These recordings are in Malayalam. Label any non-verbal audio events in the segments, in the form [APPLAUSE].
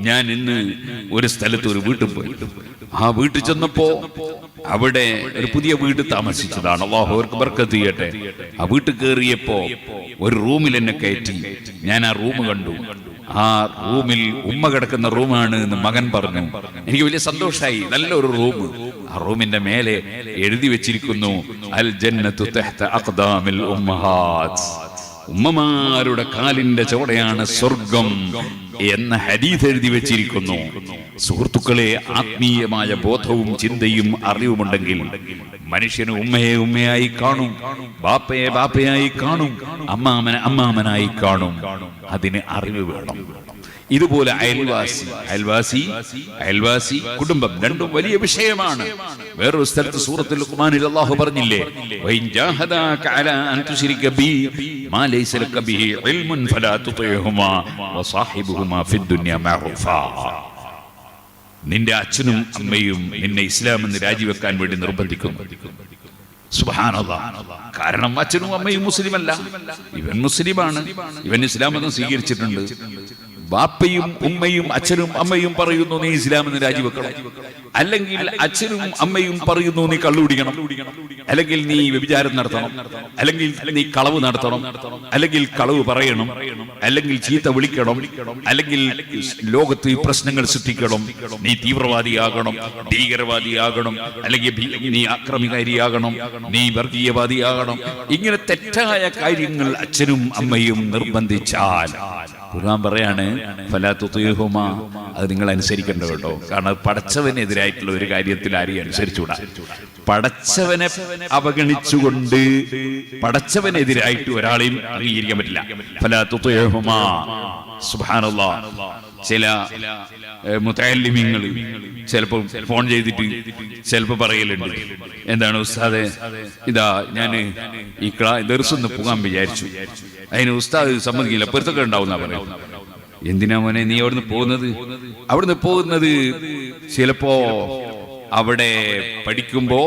ഞാൻ ഇന്ന് ഒരു സ്ഥലത്ത് ഒരു വീട്ടിൽ പോയി. ആ വീട്ടിൽ ചെന്നപ്പോ അവിടെ ഒരു പുതിയ വീട് താമസിച്ചതാണ്. അള്ളാഹു ബർക്കത്ത് ചെയ്യട്ടെ. ആ വീട്ടിൽ കയറിയപ്പോ ഒരു റൂമിൽ എന്നെ കയറ്റി. ഞാൻ ആ റൂം കണ്ടു. ആ റൂമിൽ ഉമ്മ കിടക്കുന്ന റൂമാണ് എന്ന് മകൻ പറഞ്ഞു. എനിക്ക് വലിയ സന്തോഷമായി നല്ലൊരു റൂം. ആ റൂമിന്റെ മേലെ എഴുതി വെച്ചിരിക്കുന്നു അൽ ജന്നത്തു അഖ്ദാമിൽ ഉമ്മഹാത്ത് ഉമ്മമാരുടെ കാലിന്റെ ചോടയാണ് സ്വർഗം എന്ന ഹരീത് എഴുതി വെച്ചിരിക്കുന്നു. സുഹൃത്തുക്കളെ ആത്മീയമായ ബോധവും ചിന്തയും അറിവുമുണ്ടെങ്കിൽ മനുഷ്യന് ഉമ്മയെ ഉമ്മയായി കാണും ബാപ്പയെ ബാപ്പയായി കാണും അമ്മാമനെ അമ്മാമനായി കാണും. അതിന് അറിവ് വേണം. ഇതുപോലെ അയൽവാസി അയൽവാസി അയൽവാസി കുടുംബം രണ്ടും വലിയ വിഷയമാണ്. വേറൊരു സ്ഥലത്ത് സൂറത്തിൽ ലുഖ്മാനിൽ അല്ലാഹു പറഞ്ഞില്ലേ അൻ ബി നിന്റെ അച്ഛനും അമ്മയും നിന്നെ ഇസ്ലാം എന്ന് രാജിവെക്കാൻ വേണ്ടി നിർബന്ധിക്കുന്നു. കാരണം അച്ഛനും അമ്മയും മുസ്ലിമല്ല. ഇവൻ മുസ്ലിമാണ്. ഇവൻ ഇസ്ലാം എന്ന് സ്വീകരിച്ചിട്ടുണ്ട്. ബാപ്പയും ഉമ്മയും അച്ഛനും അമ്മയും പറയുന്നു നീ ഇസ്ലാമിന് രാജിവെക്കണം. അല്ലെങ്കിൽ അച്ഛനും അമ്മയും പറയുന്നു നീ കള്ളുപിടിക്കണം. അല്ലെങ്കിൽ നീ വ്യഭിചാരം നടത്തണം. അല്ലെങ്കിൽ നീ കളവ് നടത്തണം. അല്ലെങ്കിൽ കളവ് പറയണം. അല്ലെങ്കിൽ ചീത്ത വിളിക്കണം. അല്ലെങ്കിൽ ലോകത്ത് ഈ പ്രശ്നങ്ങൾ സൃഷ്ടിക്കണം. നീ തീവ്രവാദിയാകണം. ഭീകരവാദിയാകണം. അല്ലെങ്കിൽ നീ ആക്രമികാരിയാകണം നീ വർഗീയവാദിയാകണം. ഇങ്ങനെ തെറ്റായ കാര്യങ്ങൾ അച്ഛനും അമ്മയും നിർബന്ധിച്ചാൽ ഖുർആൻ പറയാണ് ഫലാത്തുഹുമ അത് നിങ്ങൾ അനുസരിക്കേണ്ട കേട്ടോ. കാരണം പടച്ചവനെതിരായിട്ടുള്ള ഒരു കാര്യത്തിൽ ആരെയും അനുസരിച്ചുകൂടാ. പടച്ചവനെ അവഗണിച്ചുകൊണ്ട് പടച്ചവനെതിരായിട്ട് ഒരാളെയും അംഗീകരിക്കാൻ പറ്റില്ല. ഫലാത്തുഹുമ സുബ്ഹാനല്ലാ. ചില മുത്തല്ലിമിങ്ങൾ ചിലപ്പോൾ ഫോൺ ചെയ്തിട്ട് ചിലപ്പോൾ പറയലുണ്ട്. എന്താണ് ഉസ്താദെ? ഇതാ ഞാൻ ഈ ക്ലാ ദർശനം പോകാൻ വിചാരിച്ചു. അതിന് ഉസ്താദ് സമ്മതിക്കില്ല. പൊരുത്തൊക്കെ ഉണ്ടാവുന്ന പറയും എന്തിനാ മോനെ നീ അവിടുന്ന് പോകുന്നത്? അവിടുന്ന് പോകുന്നത് ചിലപ്പോ അവിടെ പഠിക്കുമ്പോ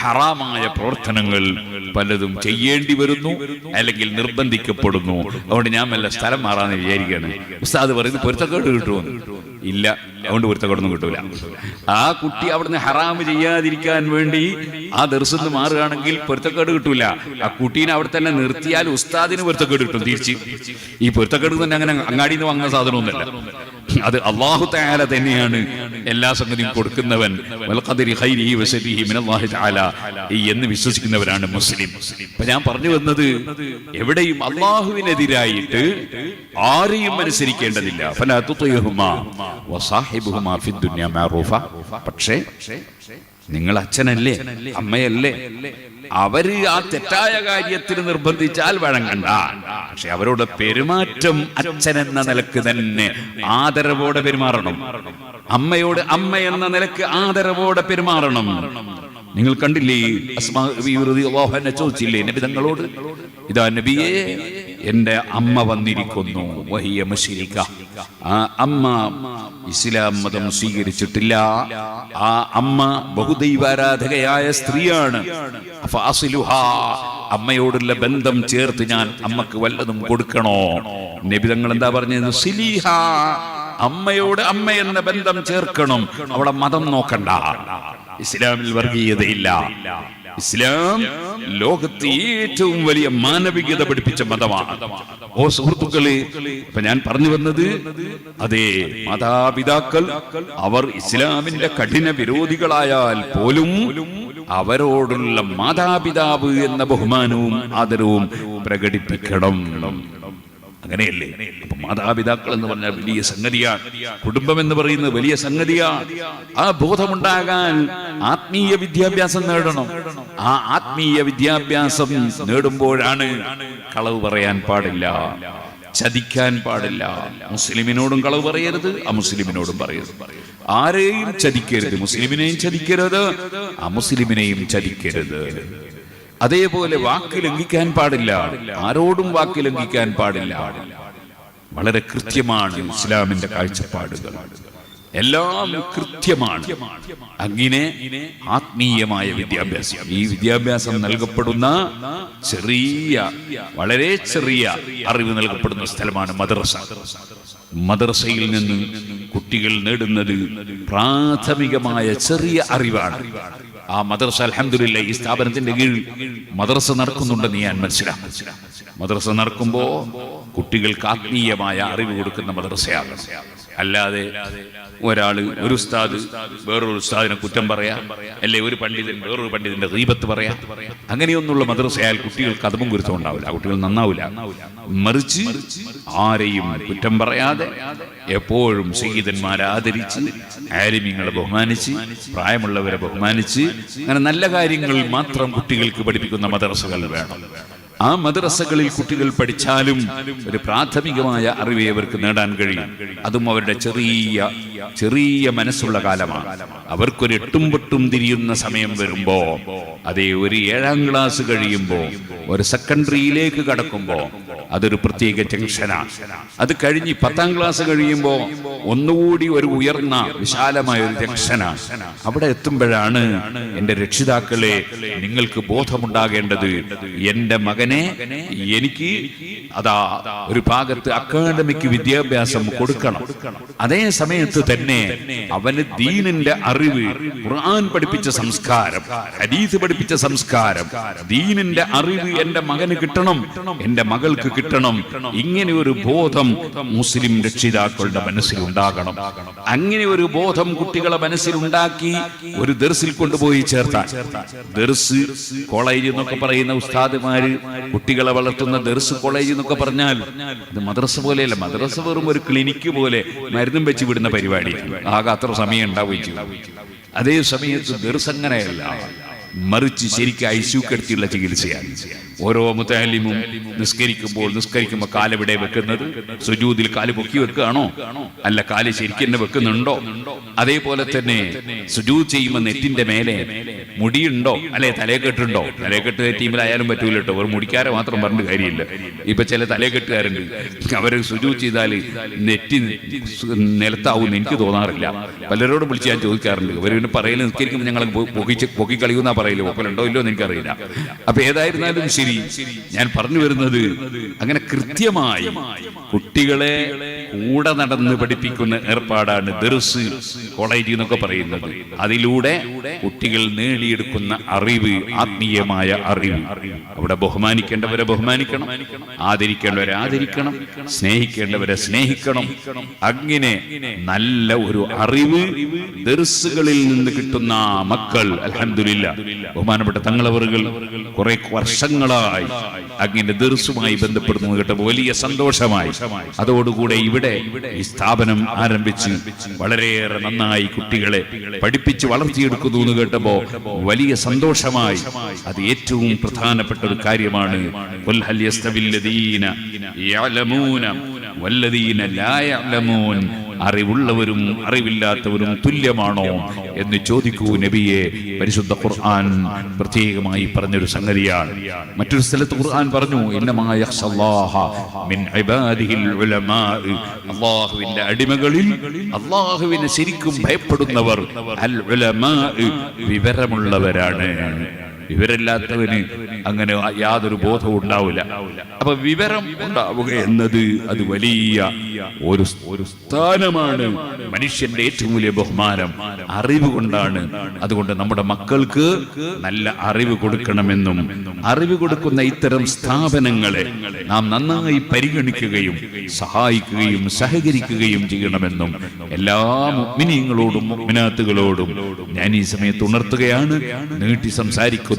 ഹറാമായ പ്രവർത്തനങ്ങൾ പലതും ചെയ്യേണ്ടി വരുന്നു അല്ലെങ്കിൽ നിർബന്ധിക്കപ്പെടുന്നു. അതുകൊണ്ട് ഞാൻ വല്ല സ്ഥലം മാറാന്ന് വിചാരിക്കുകയാണ്. ഉസ്താദ് പറയുന്നത് പൊരുത്തക്കേട് കിട്ടുമെന്ന് ഇല്ല. അതുകൊണ്ട് പൊരുത്തക്കേടൊന്നും കിട്ടൂല. ആ കുട്ടി അവിടുന്ന് ഹറാമ് ചെയ്യാതിരിക്കാൻ വേണ്ടി ആ ദർശനം മാറുകയാണെങ്കിൽ പൊരുത്തക്കേട് കിട്ടൂല. ആ കുട്ടീനെ അവിടെ തന്നെ നിർത്തിയാൽ ഉസ്താദിന് പൊരുത്തക്കേട് കിട്ടും തിരിച്ച്. ഈ പൊരുത്തക്കേട് തന്നെ അങ്ങനെ അങ്ങാടിയിൽ വാങ്ങുന്ന സാധനമൊന്നുമല്ല. [LAUGHS] അത് അള്ളാഹു തആല തന്നെയാണ് എല്ലാ സംഗതിയും കൊടുക്കുന്നവൻ. എന്ന് വിശ്വസിക്കുന്നവരാണ് മുസ്ലിം. അപ്പൊ ഞാൻ പറഞ്ഞു വന്നത് എവിടെയും അള്ളാഹുവിനെതിരായിട്ട് ആരെയും അനുസരിക്കേണ്ടതില്ല. പക്ഷേ നിങ്ങൾ അച്ഛനല്ലേ? അമ്മയല്ലേ? അവർ ആ തെറ്റായ കാര്യത്തിന് നിർബന്ധിച്ചാൽ വഴങ്ങണ്ട. പക്ഷെ അവരോട് പെരുമാറ്റം അച്ഛൻ എന്ന നിലയ്ക്ക് തന്നെ ആദരവോടെ പെരുമാറണം. അമ്മയോട് അമ്മ എന്ന നിലയ്ക്ക് ആദരവോടെ പെരുമാറണം. നിങ്ങൾ കണ്ടില്ലേ? ചോദിച്ചില്ലേ? നബി തങ്ങളോട് ഇതാ നബിയെ എന്റെ അമ്മ വന്നിരിക്കുന്നു. വഹിയ മുഷിരിക്ക ആ അമ്മ ഇസ്ലാം മതം സ്വീകരിച്ചിട്ടില്ല. ആ അമ്മ ബഹുദൈവാരാധകയായ സ്ത്രീയാണ്. അമ്മയോടുള്ള ബന്ധം ചേർത്ത് ഞാൻ അമ്മയ്ക്ക് വല്ലതും കൊടുക്കണോ? നിബിതങ്ങൾ എന്താ പറഞ്ഞത്? സിലിഹ അമ്മയോട് അമ്മ എന്ന ബന്ധം ചേർക്കണം. അവിടെ മതം നോക്കണ്ട. ഇസ്ലാമിൽ വർഗീയതയില്ല. ഇസ്ലാം ലോകത്ത് ഏറ്റവും വലിയ മാനവികത പഠിപ്പിച്ച മതമാണ്. ഓ സുഹൃത്തുക്കളെ ഇപ്പൊ ഞാൻ പറഞ്ഞു വന്നത് അതെ മാതാപിതാക്കൾ അവർ ഇസ്ലാമിന്റെ കഠിന വിരോധികളായാൽ പോലും അവരോടുള്ള മാതാപിതാവ് എന്ന ബഹുമാനവും ആദരവും പ്രകടിപ്പിക്കണം. അങ്ങനെയല്ലേ? മാതാപിതാക്കൾ എന്ന് പറഞ്ഞാൽ വലിയ സംഗതിയാണ് കുടുംബം എന്ന് പറയുന്നത് വലിയ സംഗതിയാണ് ആ ബോധമുണ്ടാകാൻ ആത്മീയ വിദ്യാഭ്യാസം നേടണം. ആ ആത്മീയ വിദ്യാഭ്യാസം നേടുമ്പോഴാണ് കളവ് പറയാൻ പാടില്ല. ചതിക്കാൻ പാടില്ല. മുസ്ലിമിനോടും കളവ് പറയരുത് അമുസ്ലിമിനോടും പറയരുത്. ആരെയും ചതിക്കരുത് മുസ്ലിമിനെയും ചതിക്കരുത് അമുസ്ലിമിനെയും ചതിക്കരുത്. അതേപോലെ വാക്ക് ലംഘിക്കാൻ പാടില്ല. ആരോടും വാക്ക് ലംഘിക്കാൻ പാടില്ല. വളരെ കൃത്യമാണ് ഇസ്ലാമിന്റെ കാഴ്ചപ്പാടുകൾ. എല്ലാം കൃത്യമാണ്. അങ്ങനെ ആത്മീയമായ വിദ്യാഭ്യാസം. ഈ വിദ്യാഭ്യാസം നൽകപ്പെടുന്ന ചെറിയ വളരെ ചെറിയ അറിവ് നൽകപ്പെടുന്ന സ്ഥലമാണ് മദ്രസ. മദ്രസയിൽ നിന്ന് കുട്ടികൾ നേടുന്നത് പ്രാഥമികമായ ചെറിയ അറിവാണ്. ആ മദ്രസ അലഹമില്ല ഈ സ്ഥാപനത്തിന്റെ കീഴിൽ മദ്രസ നടക്കുന്നുണ്ടെന്ന് ഞാൻ മനസ്സിലാക്കും മദ്രസ നടക്കുമ്പോ കുട്ടികൾക്ക് ആത്മീയമായ അറിവ് കൊടുക്കുന്ന മദ്രസയാണ്. അല്ലാതെ ഒരാൾ ഒരു ഉസ്താദ് വേറൊരു ഉസ്താദിനെ കുറ്റം പറയാ അല്ലെ ഒരു പണ്ഡിതൻ വേറൊരു പണ്ഡിതന്റെ ദീപത്ത് പറയാ. അങ്ങനെയൊന്നുള്ള മദ്രസയാൽ കുട്ടികൾക്ക് അതും ഗുരുത്വം ഉണ്ടാവില്ല കുട്ടികൾ നന്നാവില്ല. മറിച്ച് ആരെയും കുറ്റം പറയാതെ എപ്പോഴും സീതന്മാരെ ആദരിച്ച് ആലിമ്യങ്ങളെ ബഹുമാനിച്ച് പ്രായമുള്ളവരെ ബഹുമാനിച്ച് അങ്ങനെ നല്ല കാര്യങ്ങൾ മാത്രം കുട്ടികൾക്ക് പഠിപ്പിക്കുന്ന മദ്രസകൾ വേണം. ആ മദ്രസകളിൽ കുട്ടികൾ പഠിച്ചാലും ഒരു പ്രാഥമികമായ അറിവേ അവർക്ക് നേടാൻ കഴിയും. അതും അവരുടെ ചെറിയ ചെറിയ മനസ്സുള്ള കാലമാണ്. അവർക്കൊരു എട്ടും പൊട്ടും തിരിയുന്ന സമയം വരുമ്പോ അതേ ഒരു ഏഴാം ക്ലാസ് കഴിയുമ്പോ ഒരു സെക്കൻഡറിയിലേക്ക് കടക്കുമ്പോ അതൊരു പ്രത്യേക ജംഗ്ഷനാണ് അത് കഴിഞ്ഞ് പത്താം ക്ലാസ് കഴിയുമ്പോ ഒന്നുകൂടി ഒരു ഉയർന്ന വിശാലമായ ഒരു രക്ഷനാണ് അവിടെ എത്തുമ്പോഴാണ് എന്റെ രക്ഷിതാക്കളെ നിങ്ങൾക്ക് ബോധമുണ്ടാകേണ്ടത്. എന്റെ മകനെ എനിക്ക് അതാ ഒരു ഭാഗത്ത് അക്കാഡമിക് വിദ്യാഭ്യാസം കൊടുക്കണം. അതേ സമയത്ത് തന്നെ അവന് ദീനിന്റെ അറിവ് ഖുർആൻ പഠിപ്പിച്ച സംസ്കാരം ഹദീസ് പഠിപ്പിച്ച സംസ്കാരം ദീനിന്റെ അറിവ് എന്റെ മകന് കിട്ടണം എന്റെ മകൾക്ക് കിട്ടണം. ഇങ്ങനെ ഒരു ബോധം മുസ്ലിം രക്ഷിതാക്കളുടെ മനസ്സിലുണ്ടാകണം. അങ്ങനെ ഒരു ബോധം കുട്ടികളെ മനസ്സിലുണ്ടാക്കി ഒരു ദർസിൽ കൊണ്ടുപോയി ചേർത്താൽ ദർസ് കോളേജ് എന്നൊക്കെ പറയുന്ന ഉസ്താദുമാര് കുട്ടികളെ വളർത്തുന്ന ദർസ് കോളേജ് എന്നൊക്കെ പറഞ്ഞാൽ ഇത് മദ്രസ പോലെയല്ല. മദ്രസ വെറും ഒരു ക്ലിനിക്ക് പോലെ മരുന്നും വെച്ച് വിടുന്ന പരിപാടി. ആകെ അത്ര സമയം ഉണ്ടാവുകയും ചെയ്യും അതേ സമയത്ത് ദർസ് അങ്ങനെയല്ല. മറിച്ച് ശരിക്കും ഐസ്യൂക്കെടുത്തിയുള്ള ചികിത്സയാണ്. ഓരോ മുത്താലിമും നിസ്കരിക്കുമ്പോൾ നിസ്കരിക്കുമ്പോൾ കാലെവിടെ വെക്കുന്നത്? സുജൂതിൽ കാൽ പൊക്കി വെക്കുകയാണോ? അല്ല കാൽ ശരിക്കും തന്നെ വെക്കുന്നുണ്ടോ? അതേപോലെ തന്നെ സുജൂത് ചെയ്യുമ്പോൾ നെറ്റിന്റെ മേലെ മുടിയുണ്ടോ? അല്ലെ തലയെക്കെട്ടുണ്ടോ? തലയെക്കെട്ട് ടീമിലായാലും പറ്റൂല കേട്ടോ. ഒരു മുടിക്കാരെ മാത്രം പറഞ്ഞിട്ട് കാര്യമില്ല. ഇപ്പൊ ചില തലയെക്കെട്ടുകാരുണ്ട്. അവർ സുജൂത് ചെയ്താൽ നെറ്റി നിലത്താവും എനിക്ക് തോന്നാറില്ല. പലരോടും വിളിച്ച് ഞാൻ ചോദിക്കാറുണ്ട്. അവർ പിന്നെ പറയലും നിസ്കരിക്കുമ്പോൾ ഞങ്ങൾ പൊക്കി കളിയുന്ന പറയില്ല ഒപ്പലുണ്ടോ ഇല്ലോ എന്ന് എനിക്കറിയില്ല. അപ്പൊ ഏതായിരുന്നാലും ശരി. ഞാൻ പറഞ്ഞു വരുന്നത് അങ്ങനെ കൃത്യമായി കുട്ടികളെ കൂടെ നടന്ന് പഠിപ്പിക്കുന്ന ഏർപ്പാടാണ് ദർസ് കോളേജ് എന്നൊക്കെ പറയുന്നത്. അതിലൂടെ കുട്ടികൾ നേടിയെടുക്കുന്ന അറിവ് ആത്മീയമായ അറിവ്. അവിടെ ബഹുമാനിക്കേണ്ടവരെ ബഹുമാനിക്കണം ആദരിക്കേണ്ടവരെ ആദരിക്കണം സ്നേഹിക്കേണ്ടവരെ സ്നേഹിക്കണം. അങ്ങനെ നല്ല ഒരു അറിവ് ദർസുകളിൽ നിന്ന് കിട്ടുന്ന മക്കൾ അലഹമില്ല ബഹുമാനപ്പെട്ട തങ്ങളവറുകൾ കുറെ വർഷങ്ങളായി അങ്ങനെ ദർസുമായി ബന്ധപ്പെടുന്നത് കേട്ടപ്പോൾ വലിയ സന്തോഷമായി. അതോടുകൂടെ ഇവിടെ ഈ സ്ഥാപനം ആരംഭിച്ച് വളരെയേറെ നന്നായി കുട്ടികളെ പഠിപ്പിച്ച് വളർത്തിയെടുക്കുന്നു എന്ന് കേട്ടപ്പോ വലിയ സന്തോഷമായി അത് ഏറ്റവും പ്രധാനപ്പെട്ട ഒരു കാര്യമാണ്. വല്ലദീന ലാ യഅലമൂൻ അറിവുള്ളവരും അറിവില്ലാത്തവരും തുല്യമാണോ എന്ന് ചോദിക്കൂ നബിയെ. പരിശുദ്ധ ഖുർആൻ പ്രത്യേകമായി പറഞ്ഞൊരു സംഗതിയാണ്. മറ്റൊരു സ്ഥലത്ത് ഖുർആൻ പറഞ്ഞു അള്ളാഹുവിന്റെ അടിമകളിൽ അള്ളാഹുവിനെ ശരിക്കും ഭയപ്പെടുന്നവർ അൽ വിവരമുള്ളവരാണ്. വിവരമില്ലാത്തവന് അങ്ങനെ യാതൊരു ബോധവും ഉണ്ടാവില്ല. അപ്പൊ വിവരം ഉണ്ടാവുക എന്നത് അത് വലിയ ഒരു ഒരു സ്ഥാനമാണ്. മനുഷ്യന്റെ ഏറ്റവും വലിയ ബഹുമാനം അറിവ് കൊണ്ടാണ്. അതുകൊണ്ട് നമ്മുടെ മക്കൾക്ക് നല്ല അറിവ് കൊടുക്കണമെന്നും അറിവ് കൊടുക്കുന്ന ഇത്തരം സ്ഥാപനങ്ങളെ നാം നന്നായി പരിഗണിക്കുകയും സഹായിക്കുകയും സഹകരിക്കുകയും ചെയ്യണമെന്നും എല്ലാ മുഗ്മിനീങ്ങളോടും മുഗ്മിനാത്തുകളോടും ഞാൻ ഈ സമയത്ത് ഉണർത്തുകയാണ്. നീട്ടി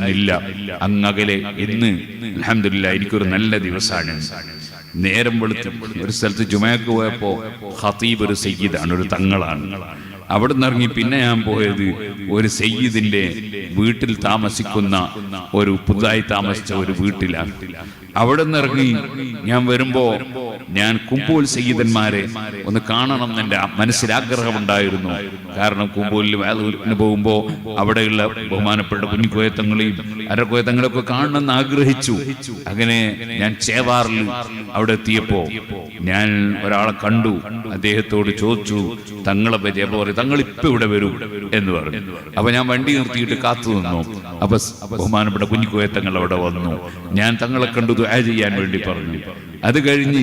സംസാരിക്കുന്നില്ല അങ്ങകലെ ഇന്ന് അലഹമില്ല എനിക്കൊരു നല്ല ദിവസമാണ് നേരം വെളുത്ത്. ഒരു സ്ഥലത്ത് ജുമയക്ക് പോയപ്പോ ഹത്തീബ് ഒരു സയ്യിദാണ് ഒരു തങ്ങളാണ്. അവിടെ നിന്ന് ഇറങ്ങി പിന്നെ ഞാൻ പോയത് ഒരു സയ്യിദിന്റെ വീട്ടിൽ താമസിക്കുന്ന ഒരു പുതുതായി താമസിച്ച ഒരു വീട്ടിലാണ്. അവിടെ നിന്ന് ഇറങ്ങി ഞാൻ വരുമ്പോ ഞാൻ കുമ്പോൽ സയ്യിദന്മാരെ ഒന്ന് കാണണം എന്ന് എന്റെ മനസ്സിലാഗ്രഹമുണ്ടായിരുന്നു കാരണം കുമ്പൂലിൽ വേദൂരിന് പോകുമ്പോ അവിടെയുള്ള ബഹുമാനപ്പെട്ട കുഞ്ഞിക്കോയത്തങ്ങളെയും അരക്കോയത്തങ്ങളെയൊക്കെ കാണണമെന്ന് ആഗ്രഹിച്ചു. അങ്ങനെ ഞാൻ ചേവാറിൽ അവിടെ എത്തിയപ്പോ ഞാൻ ഒരാളെ കണ്ടു. അദ്ദേഹത്തോട് ചോദിച്ചു തങ്ങളെ പറ്റി അപ്പൊ പറയും തങ്ങൾ ഇപ്പൊ ഇവിടെ വരും എന്ന് പറഞ്ഞു. അപ്പൊ ഞാൻ വണ്ടി നിർത്തിയിട്ട് കാത്തു നിന്നു. അപ്പൊ ബഹുമാനപ്പെട്ട കുഞ്ഞിക്കോയത്തങ്ങൾ അവിടെ വന്നു. ഞാൻ തങ്ങളെ കണ്ടു ദുആ ചെയ്യാൻ വേണ്ടി പറഞ്ഞു. അത് കഴിഞ്ഞ്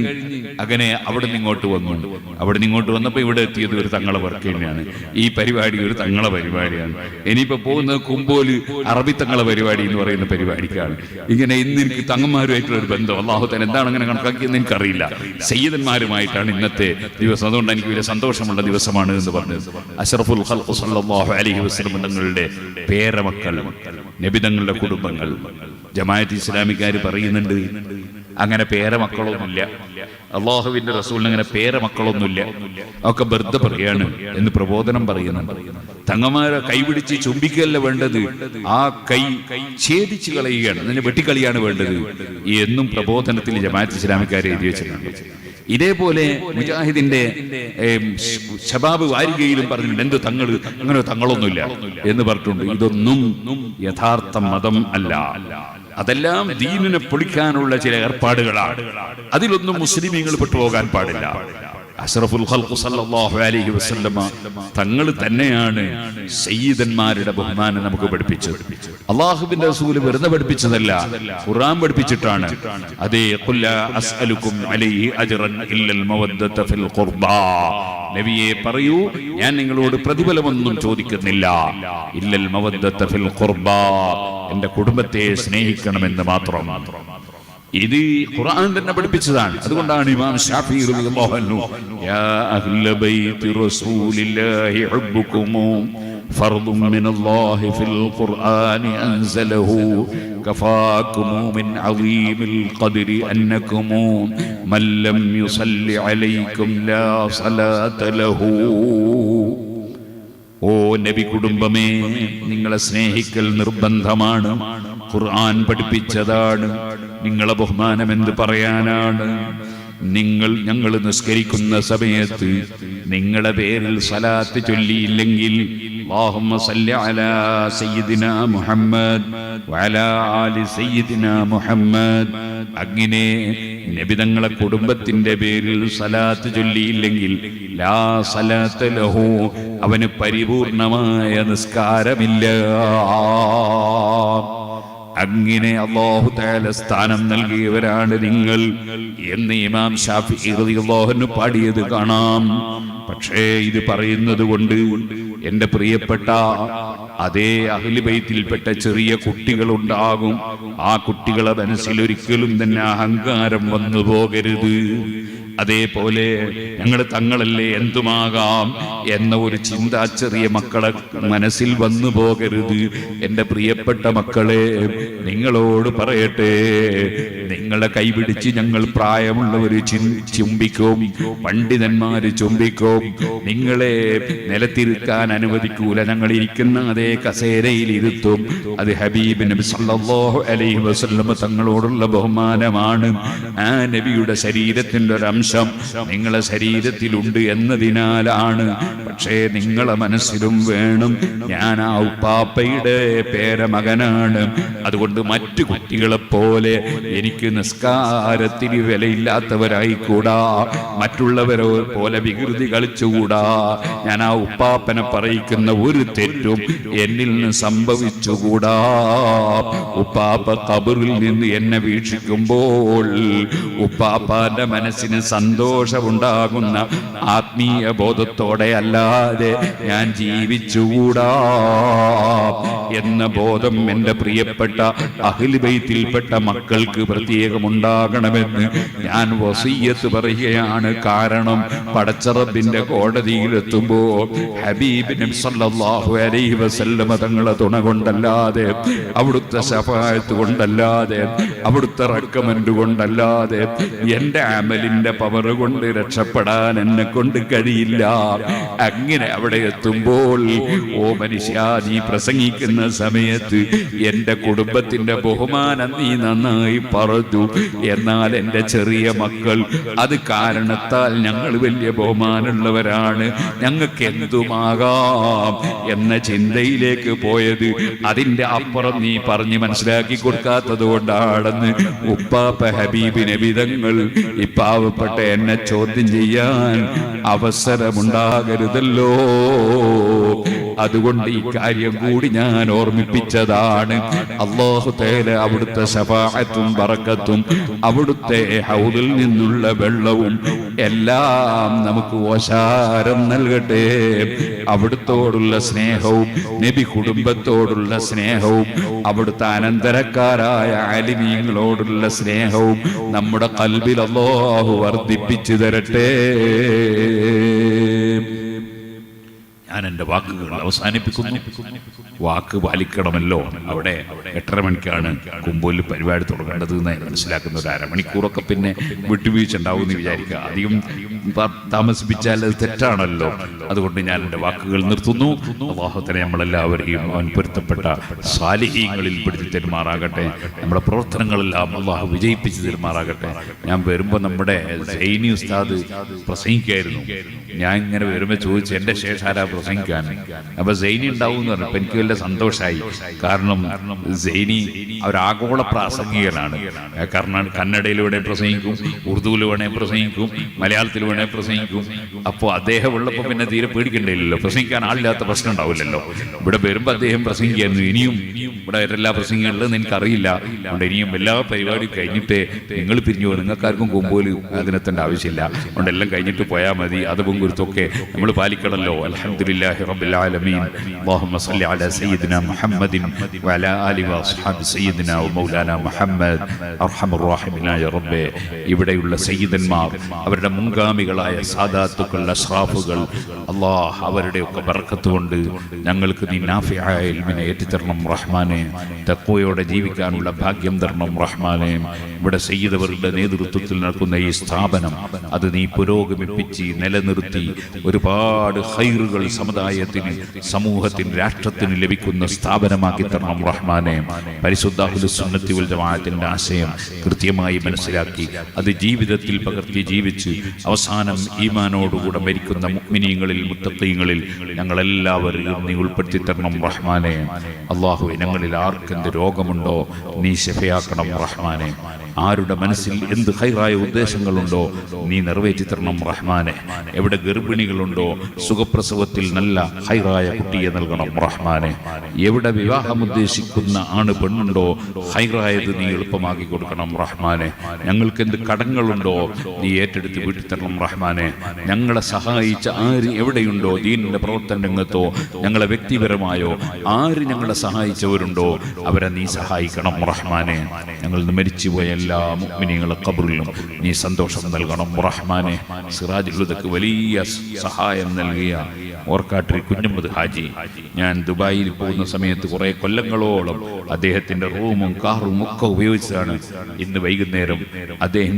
അങ്ങനെ അവിടെ നിങ്ങോട്ട് വന്നു. അവിടെ നിങ്ങോട്ട് വന്നപ്പോൾ ഇവിടെ എത്തിയത് ഒരു തങ്ങളെ വർക്ക് തന്നെയാണ്. ഈ പരിപാടി ഒരു തങ്ങളെ പരിപാടിയാണ്. ഇനിയിപ്പോ പോകുന്നത് കുമ്പോൽ അറബി തങ്ങളെ പരിപാടി എന്ന് പറയുന്ന പരിപാടിക്കാണ്. ഇങ്ങനെ ഇന്ന് എനിക്ക് തങ്ങന്മാരുമായിട്ടുള്ള ഒരു ബന്ധം. അള്ളാഹുത്തൻ എന്താണ് അങ്ങനെ കണക്കാക്കിയെന്ന് എനിക്കറിയില്ല. സയ്യിദന്മാരുമായിട്ടാണ് ഇന്നത്തെ ദിവസം. അതുകൊണ്ട് എനിക്ക് വലിയ സന്തോഷമുള്ള ദിവസമാണ് എന്ന് പറഞ്ഞത്. അഷറഫുൽ അലൈഹി വസല്ലം തങ്ങളുടെ പേരമക്കൾ നബിതങ്ങളുടെ കുടുംബങ്ങൾ. ജമാഅത്ത് ഇസ്ലാമിക്കാർ പറയുന്നുണ്ട്. അങ്ങനെ പേരമക്കളൊന്നുമില്ല. അള്ളാഹുവിന്റെ റസൂലിന് അങ്ങനെ പേരമക്കളൊന്നുമില്ല. ഒക്കെ വെറുതെ പറയാണ് എന്ന് പ്രബോധനം പറയുന്നുണ്ട്. തങ്ങന്മാരെ കൈപിടിച്ച് ചുംബിക്കല്ല വേണ്ടത്. ആ കൈ ഛേദിച്ച് കളയുകയാണ്. അതിനെ വെട്ടിക്കളിയാണ് വേണ്ടത്. എന്നും പ്രബോധനത്തിൽ ജമാഅത്ത് ഇസ്ലാമിക്കാരെ എഴുതി വെച്ചിട്ടുണ്ട്. ഇതേപോലെ മുജാഹിദിന്റെ ശബാബ് വാരികയിലും പറഞ്ഞിട്ടുണ്ട് എന്ത് തങ്ങൾ? അങ്ങനെ തങ്ങളൊന്നുമില്ല. എന്ന് പറഞ്ഞിട്ടുണ്ട്. ഇതൊന്നും യഥാർത്ഥ മതം അല്ല. അതെല്ലാം ദീനിനെ പൊളിക്കാനുള്ള ചില ഏർപ്പാടുകളാണ്. അതിലൊന്നും മുസ്ലിമീങ്ങൾ പെട്ടുപോകാൻ പാടില്ല. അഷ്റഫുൽ ഖൽഖു സല്ലല്ലാഹു അലൈഹി വസല്ലമ തങ്ങൾ തന്നെയാണ് സയ്യിദന്മാരുടെ ബഹുമാനം നമുക്ക് പഠിപ്പിച്ചത്. അള്ളാഹുവിന്റെ റസൂൽ വെറുതെ പഠിപ്പിച്ചതല്ല ഖുർആൻ പഠിപ്പിച്ചിട്ടാണ്. അതേ ഖുല്ല അസ്അലുക്കും അലൈഹി അജ്റൻ ഇല്ലൽ മവദ്ദത ഫിൽ ഖുർബാ നബിയെ പറയൂ ഞാൻ നിങ്ങളോട് പ്രതിഫലമൊന്നും ചോദിക്കുന്നില്ല. ഇല്ലൽ മവദ്ദത ഫിൽ ഖുർബാ എന്റെ കുടുംബത്തെ സ്നേഹിക്കണമെന്ന് മാത്രം. ഇത് ഖുർആൻ തന്നെ പഠിപ്പിച്ചതാണ്. അതുകൊണ്ടാണ് ഇമാം ഷാഫി റളിയല്ലാഹു അൻഹു യാ അഹ്ല ബൈത്തി റസൂലില്ലാഹി ഹുബ്ബുകും ഫർദും മിനല്ലാഹി ഫിൽ ഖുർആനി അൻസലഹു കഫാകും മിൻ അദീമിൽ ഖദ്രി അന്നകും മൻ ലം യുസല്ലി അലൈക്കും ലാ സലാത ലഹു. ഓ നബി കുടുംബമേ നിങ്ങളെ സ്നേഹിക്കൽ നിർബന്ധമാണ്. ഖുർആൻ പഠിപ്പിച്ചതാണ്. നിങ്ങളെ ബഹുമാനം എന്ത് പറയാനാണ്? നിങ്ങൾ ഞങ്ങൾ നിസ്കരിക്കുന്ന സമയത്ത് നിങ്ങളുടെ പേരിൽ സലാത്ത് ചൊല്ലിയില്ലെങ്കിൽ അങ്ങനെ നബിതങ്ങളെ കുടുംബത്തിന്റെ പേരിൽ സലാത്ത് ചൊല്ലിയില്ലെങ്കിൽ ലാ ലഹു അവന് പരിപൂർണമായ നിസ്കാരമില്ല. അങ്ങനെ അള്ളാഹു താല സ്ഥാനം നൽകിയവരാണ് നിങ്ങൾ എന്ന് ഇമാം ഷാഫി റളിയല്ലാഹു പാടിയത് കാണാം. പക്ഷേ ഇത് പറയുന്നത് കൊണ്ട് എന്റെ പ്രിയപ്പെട്ട അതേ അഖിലുബൈത്തിൽപ്പെട്ട ചെറിയ കുട്ടികൾ ഉണ്ടാകും ആ കുട്ടികളെ മനസ്സിൽ ഒരിക്കലും തന്നെ അഹങ്കാരം വന്നു പോകരുത്. അതേപോലെ ഞങ്ങൾ തങ്ങളല്ലേ എന്തുമാകാം എന്ന ഒരു ചിന്ത ചെറിയ മക്കളെ മനസ്സിൽ വന്നു പോകരുത്. എന്റെ പ്രിയപ്പെട്ട മക്കളെ നിങ്ങളോട് പറയട്ടെ. നിങ്ങളെ കൈപിടിച്ച് ഞങ്ങൾ പ്രായമുള്ളവർ ചുംബിക്കും. പണ്ഡിതന്മാര് ചുംബിക്കും. നിങ്ങളെ നിലത്തിരുത്താൻ അനുവദിക്കൂല. ഞങ്ങൾ ഇരിക്കുന്ന അതേ കസേരയിൽ ഇരുത്തും. അത് ഹബീബ് നബി സല്ലല്ലാഹു അലൈഹി വസല്ലം തങ്ങളോടുള്ള ബഹുമാനമാണ്. ആ നബിയുടെ ശരീരത്തിന്റെ ഒരു അംശം നിങ്ങളെ ശരീരത്തിലുണ്ട് എന്നതിനാലാണ്. പക്ഷേ നിങ്ങളെ മനസ്സിലും വേണം. ഞാൻ ആ ഉപ്പാപ്പയുടെ പേരമകനാണ്. അതുകൊണ്ട് മറ്റു കുട്ടികളെ പോലെ എനിക്ക് നിസ്കാരത്തിന് വിലയില്ലാത്തവരായി കൂടാ മറ്റുള്ളവരെ പോലെ വികൃതി കളിച്ചുകൂടാ. ഞാൻ ആ ഉപ്പാപ്പനെ പറയിക്കുന്ന ഒരു തെറ്റും എന്നിൽ നിന്ന് സംഭവിച്ചുകൂടാ. ഉപ്പാപ്പ കബറിൽ നിന്ന് എന്നെ വീക്ഷിക്കുമ്പോൾ ഉപ്പാപ്പാന്റെ മനസ്സിന് സന്തോഷമുണ്ടാകുന്ന ആത്മീയ ബോധത്തോടെ അല്ലാതെ ഞാൻ ജീവിച്ചുകൂടാ എന്ന ബോധം എന്റെ പ്രിയപ്പെട്ട അഖിൽബൈത്തിൽപ്പെട്ട മക്കൾക്ക് പ്രത്യേകമുണ്ടാകണമെന്ന് ഞാൻ വസീയത്ത് പറയുകയാണ്. കാരണം പടച്ചറബിന്റെ കോടതിയിലെത്തുമ്പോ ഹബീബ് നബി സല്ലല്ലാഹു അലൈഹി വസല്ലമ തങ്ങളെ തുണ കൊണ്ടല്ലാതെ അവിടുത്തെ ശഫായത്ത് കൊണ്ടല്ലാതെ അവിടുത്തെ റെക്കമെൻഡ് കൊണ്ടല്ലാതെ എന്റെ അമലിന്റെ പവർ കൊണ്ട് രക്ഷപ്പെടാൻ എന്നെ കൊണ്ട് കഴിയില്ല. അങ്ങനെ അവിടെ എത്തുമ്പോൾ ഓ മനുഷ്യ നീ പ്രസംഗിക്കുന്ന സമയത്ത് എന്റെ കുടുംബത്തിന്റെ ബഹുമാനം നീ നന്നായി പറഞ്ഞു എന്നാൽ എന്റെ ചെറിയ മക്കൾ അത് കാരണത്താൽ ഞങ്ങൾ വലിയ ബഹുമാനമുള്ളവരാണ്. ഞങ്ങൾക്ക് എന്തുമാകാം? എന്ന ചിന്തയിലേക്ക് പോയത്. അതിന്റെ അപ്പുറം നീ പറഞ്ഞ് മനസ്സിലാക്കി കൊടുക്കാത്തത് കൊണ്ടാണെന്ന് ഉപ്പാപ്പ ഹബീബിനെ വിധങ്ങൾ ഇപ്പാവപ്പെട്ട എന്നെ ചോദ്യം ചെയ്യാൻ അവസരമുണ്ടാകരുതല്ലോ. അതുകൊണ്ട് ഈ കാര്യം കൂടി ഞാൻ ഓർമ്മിപ്പിച്ചതാണ്. അള്ളാഹു തേല അവിടുത്തെ ശഫാഅത്തും പറക്കത്തും അവിടുത്തെ ഹൗദിൽ നിന്നുള്ള വെള്ളവും എല്ലാം നമുക്ക് ഓശാരം നൽകട്ടെ. അവിടുത്തോടുള്ള സ്നേഹവും നബി കുടുംബത്തോടുള്ള സ്നേഹവും അവിടുത്തെ അനന്തരക്കാരായ ആലിമീങ്ങളോടുള്ള സ്നേഹവും നമ്മുടെ കൽബിൽ അള്ളാഹു വർദ്ധിപ്പിച്ചു തരട്ടെ. ഞാൻ എന്റെ വാക്കുകൾ അവസാനിപ്പിക്കുന്നു. വാക്ക് പാലിക്കണമല്ലോ. അവിടെ എട്ടര മണിക്കാണ് കുമ്പോലിൽ പരിപാടി തുടങ്ങേണ്ടത് എന്ന് മനസ്സിലാക്കുന്ന ഒരു അരമണിക്കൂറൊക്കെ പിന്നെ വിട്ടുവീഴ്ച ഉണ്ടാവും എന്ന് വിചാരിക്കുക. അധികം താമസിപ്പിച്ചാൽ അത് തെറ്റാണല്ലോ. അതുകൊണ്ട് ഞാൻ എന്റെ വാക്കുകൾ നിർത്തുന്നു. അള്ളാഹുത്തനെ നമ്മളെല്ലാവരെയും അവൻ പൊരുത്തപ്പെട്ട സാലിഹീങ്ങളിൽ പിടിച്ച് തെരുമാറാകട്ടെ. നമ്മുടെ പ്രവർത്തനങ്ങളെല്ലാം അള്ളാഹു വിജയിപ്പിച്ച് തെരുമാറാകട്ടെ. ഞാൻ വരുമ്പോൾ നമ്മുടെ സൈനി ഉസ്താദ് പ്രസംഗിക്കായിരുന്നു. ഞാൻ ഇങ്ങനെ വരുമ്പോൾ ചോദിച്ചു എന്റെ ശേഷം ആരാ പ്രസംഗിക്കാൻ? അപ്പൊ സൈനി ഉണ്ടാവും എന്ന് പറഞ്ഞപ്പോൾ എനിക്ക് വലിയ സന്തോഷമായി കാരണം സൈനി അവരാഗോള പ്രാസംഗികനാണ്. കാരണം കന്നഡയിൽ വേണേ പ്രസംഗിക്കും ഉറുദുവിൽ പ്രസംഗിക്കും മലയാളത്തിൽ വേണേ പ്രസംഗിക്കും. അപ്പോൾ അദ്ദേഹം ഉള്ളപ്പോൾ പിന്നെ തീരെ പേടിക്കണ്ടില്ലല്ലോ പ്രസംഗിക്കാൻ ആളില്ലാത്ത പ്രശ്നം ഉണ്ടാവില്ലല്ലോ. ഇവിടെ വരുമ്പോൾ അദ്ദേഹം പ്രസംഗിക്കായിരുന്നു. ഇനിയും ഇവിടെ എല്ലാ പ്രസംഗങ്ങളിലും എനിക്കറിയില്ല അതുകൊണ്ട് ഇനിയും എല്ലാ പരിപാടിയും കഴിഞ്ഞിട്ട് നിങ്ങൾ പിരിഞ്ഞു നിങ്ങൾക്കാർക്കും കൊമ്പോൽ അതിനെത്തേണ്ട ആവശ്യമില്ല. അതുകൊണ്ട് എല്ലാം കഴിഞ്ഞിട്ട് പോയാൽ മതി. അത് കുരുത്തൊക്കെ നമ്മൾ പാലിക്കണമല്ലോ. അൽഹംദുലില്ലാഹി റബ്ബിൽ ആലമീൻ. അല്ലാഹുമ്മ സല്ലി അലാ സയ്യിദിന മുഹമ്മദിൻ വഅലാ ആലി വഅസ്ഹാബി സയ്യിദിന വമൗലാന മുഹമ്മദ് അർഹമർ റഹീമിനായ റബ്ബേ ഇവിടെയുള്ള സയ്യിദന്മാർ അവരുടെ മുൻഗാമികളായ സാദാത്തുക്കൾ അഷ്റാഫുകൾ അള്ളാഹ് അവരുടെയൊക്കെ ബർക്കത്ത് കൊണ്ട് ഞങ്ങൾക്ക് നീ നാഫിയായ ഇൽമിനെ ഏറ്റിത്തരണം റഹ്മാനെ തക്വയോടെ ജീവിക്കാനുള്ള ഭാഗ്യം തരണം റഹ്മാനെ. ഇവിടെ ചെയ്തവരുടെ നേതൃത്വത്തിൽ നടക്കുന്ന ഈ സ്ഥാപനം അത് നീ പുരോഗമിപ്പിച്ച് നിലനിർത്തി ഒരുപാട് ഹൈറുകൾ സമുദായത്തിന് സമൂഹത്തിന് രാഷ്ട്രത്തിന് ലഭിക്കുന്ന സ്ഥാപനമാക്കി തരണം റഹ്മാനെ. പരിശുദ്ധ സുന്നത്തി വൽ ജമാഅത്തിന്റെ ആശയം കൃത്യമായി മനസ്സിലാക്കി അത് ജീവിതത്തിൽ പകർത്തി ജീവിച്ച് അവസാനം ഈമാനോടുകൂടെ മരിക്കുന്ന മുഗ്മിനീങ്ങളിൽ മുത്തീങ്ങളിൽ ഞങ്ങളെല്ലാവരെയും നീ ഉൾപ്പെടുത്തി തരണം റഹ്മാനെ. അള്ളാഹു ഞങ്ങളിൽ ആർക്കെന്ത് രോഗമുണ്ടോ നീ ശഫയാക്കണം റഹ്മാനെ. ആരുടെ മനസ്സിൽ എന്ത് ഹൈറായ ഉദ്ദേശങ്ങളുണ്ടോ നീ നിറവേറ്റി തരണം റഹ്മാനെ. എവിടെ ഗർഭിണികളുണ്ടോ സുഖപ്രസവത്തിൽ നല്ല ഹൈറായ കുട്ടിയെ നൽകണം റഹ്മാനെ. എവിടെ വിവാഹം ഉദ്ദേശിക്കുന്ന ആണ് പെണ്ണുണ്ടോ ഹൈറായത് നീ എളുപ്പമാക്കി കൊടുക്കണം റഹ്മാനെ. ഞങ്ങൾക്ക് എന്ത് കടങ്ങളുണ്ടോ നീ ഏറ്റെടുത്ത് വീട്ടിൽ തരണം റഹ്മാനെ. ഞങ്ങളെ സഹായിച്ച ആര് എവിടെയുണ്ടോ ദീനിന്റെ പ്രവർത്തന രംഗത്തോ ഞങ്ങളെ വ്യക്തിപരമായോ ആര് ഞങ്ങളെ സഹായിച്ചവരുണ്ടോ അവരെ നീ സഹായിക്കണം റഹ്മാനെ. ഞങ്ങൾ മരിച്ചുപോയ എല്ലാ മുഗ്മിനികളെ കബറിലും നീ സന്തോഷം നൽകണം. റഹ്മാനെ സിറാജുലുദക്ക് വലിയ സഹായം നൽകിയ ഓർക്കാട്ടിൽ കുഞ്ഞുമുദ് ഹാജി. ഞാൻ ദുബായിൽ പോകുന്ന സമയത്ത് കുറെ കൊല്ലങ്ങളോളം അദ്ദേഹത്തിന്റെ റൂമും കാറും ഒക്കെ ഉപയോഗിച്ചതാണ്. ഇന്ന് വൈകുന്നേരം അദ്ദേഹം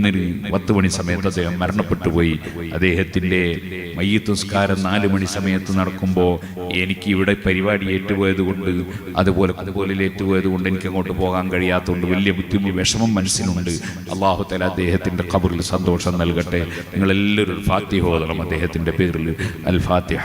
പത്ത് മണി സമയത്ത് അദ്ദേഹം മരണപ്പെട്ടു പോയി അദ്ദേഹത്തിന്റെ മയ്യത്തുസ്കാരം നാല് മണി സമയത്ത് നടക്കുമ്പോൾ എനിക്ക് ഇവിടെ പരിപാടി ഏറ്റുപോയത് കൊണ്ട് അതുപോലെ അതുപോലെ ഏറ്റുപോയത് കൊണ്ട് എനിക്ക് അങ്ങോട്ട് പോകാൻ കഴിയാത്തതുകൊണ്ട് വലിയ ബുദ്ധിമുട്ട് വിഷമം മനസ്സിലുണ്ട് അള്ളാഹു തല അദ്ദേഹത്തിന്റെ ഖബറിൽ സന്തോഷം നൽകട്ടെ. നിങ്ങളെല്ലാവരും ഫാത്തിഹോദണം അദ്ദേഹത്തിന്റെ പേരിൽ. അൽ ഫാത്തിഹ.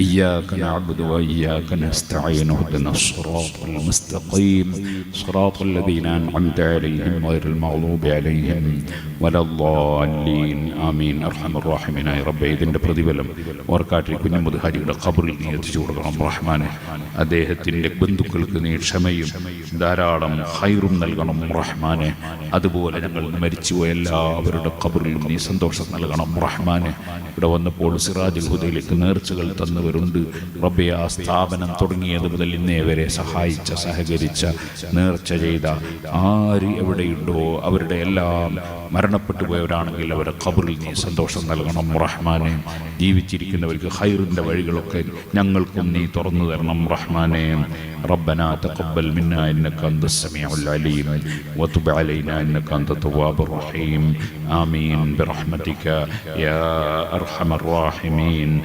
إياك نعبد وإياك نستعين اهدنا الصراط المستقيم صراط الذين أنعمت عليهم غير المغضوب عليهم ولا الضالين آمين أرحم الراحمين يا رب ഇതിൻ്റെ പ്രതിഫലം ഓർക്കാട്ടിൽ കുഞ്ഞുമുത് ഹാജിയുടെ ഖബറിൽ നീ എത്തിച്ചു കൊടുക്കണം റഹ്മാനെ അദ്ദേഹത്തിൻ്റെ ബന്ധുക്കൾക്ക് നീ ക്ഷമയും ധാരാളം ഹൈറും നൽകണം റഹ്മാനെ അതുപോലെ ഞങ്ങൾ മരിച്ചുപോയ എല്ലാവരുടെ ഖബറിലും നീ സന്തോഷം നൽകണം റഹ്മാനെ ഇവിടെ വന്നപ്പോൾ സിറാജുൽ ഹുദയിലേക്ക് നേർച്ചകൾ തന്നവർ തന്നവരുണ്ട് റബ്ബെ ആ സ്ഥാപനം തുടങ്ങിയത് മുതൽ ഇന്നേ വരെ സഹായിച്ച സഹകരിച്ച നേർച്ച ചെയ്ത ആര് എവിടെയുണ്ടോ അവരുടെ എല്ലാം മരണപ്പെട്ടു പോയവരാണെങ്കിൽ അവരെ ഖബറിൽ നീ സന്തോഷം നൽകണം റഹ്മാനെ ജീവിച്ചിരിക്കുന്നവർക്ക് ഹൈറിൻ്റെ വഴികളൊക്കെ ഞങ്ങൾക്കും നീ തുറന്നു തരണം റഹ്മാനെ ربنا تقبل منا انك انت السميع العليم وتب علينا انك انت التواب الرحيم امين برحمتك يا ارحم الراحمين